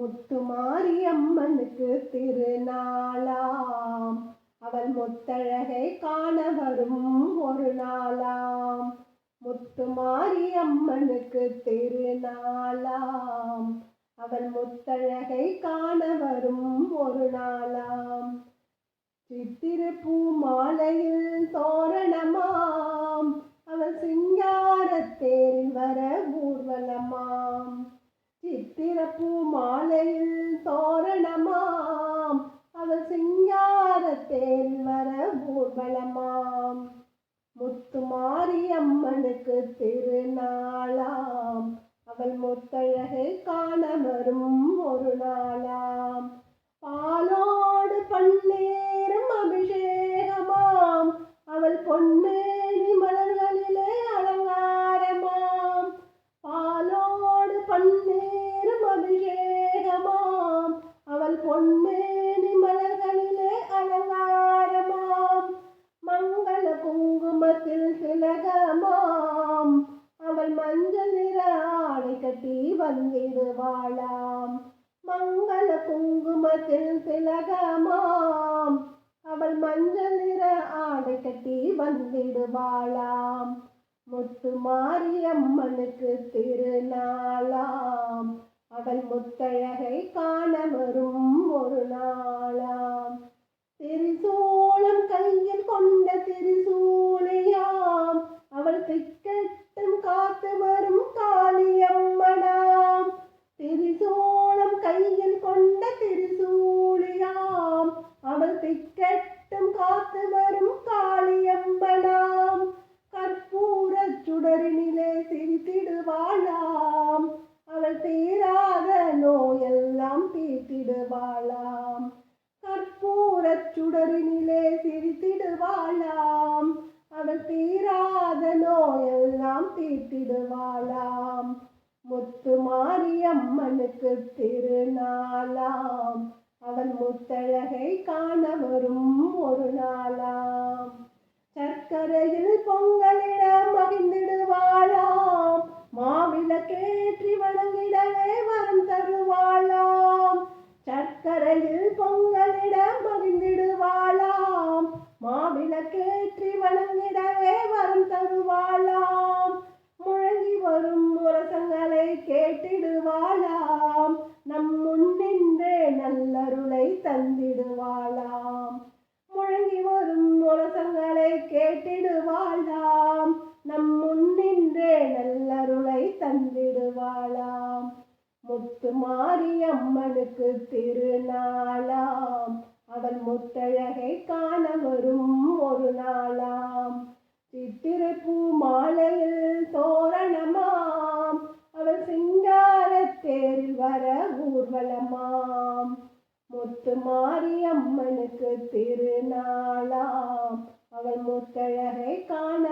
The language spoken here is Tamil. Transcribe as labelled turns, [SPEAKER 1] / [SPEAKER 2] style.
[SPEAKER 1] முத்துமாரியம்மனுக்கு திருநாளாம். அவள் முத்தழகை காண வரும் ஒரு நாளாம். முத்துமாரியம்மனுக்கு திருநாளாம். அவள் முத்தழகை காண வரும் ஒரு நாளாம். சித்திரப்பூ மாலையில் தோரணமாம். அவள் சிங்க பூ மாலையில் தோரணமாம். அவள் சிங்காரத்தேரில் வர ஊர்வலமாம். முத்துமாரி அம்மனுக்கு திருநாளாம். அவள் முத்தழகை காண வரும் ஒரு நாளாம். பாலோடு பன்னேரும் அபிஷேகமாம். அவள் பொன்னேரி மலர்களிலே அலங்காரமாம். பாலோடு பன்னேரும் அபிஷேகமாம். அவள் பொன்மேனி மலர்களிலே அலங்காரமாம். மங்கள குங்குமத்தில் திலகமாம். அவள் மஞ்சள் நிற ஆடை கட்டி வந்திடுவாளாம் மங்கள குங்குமத்தில் திலகமாம். அவள் மஞ்சள் நிற ஆடை கட்டி வந்திடுவாளாம் முத்து மாரியம்மனுக்கு திருநாளாம். அவள் முத்தழகை காண சுடரினிலே சிரித்திடுவாளாம் அவள் தீராத நோயெல்லாம் தீர்த்திடுவாளாம் முத்து மாரியம்மனுக்கு திருநாளாம் அவன் முத்தழகை காண வரும் ஒரு நாளாம் சர்க்கரையில் மாவிளக்கேற்றி வணங்கிடவே வரம் தருவாளாம். முழங்கி வரும் முரசங்களை கேட்டிடுவாளாம். நம் முன்னின்றே நல்லருளை தந்திடுவாளாம். முழங்கி வரும் முரசங்களை கேட்டிடுவாளாம். நம் முன்னின்றே நல்லருளை தந்திடுவாளாம். முத்து மாரியம்மனுக்கு திருநாளாம். மாரியம்மனுக்கு திருநாளாம். அவள் முத்தழகை காண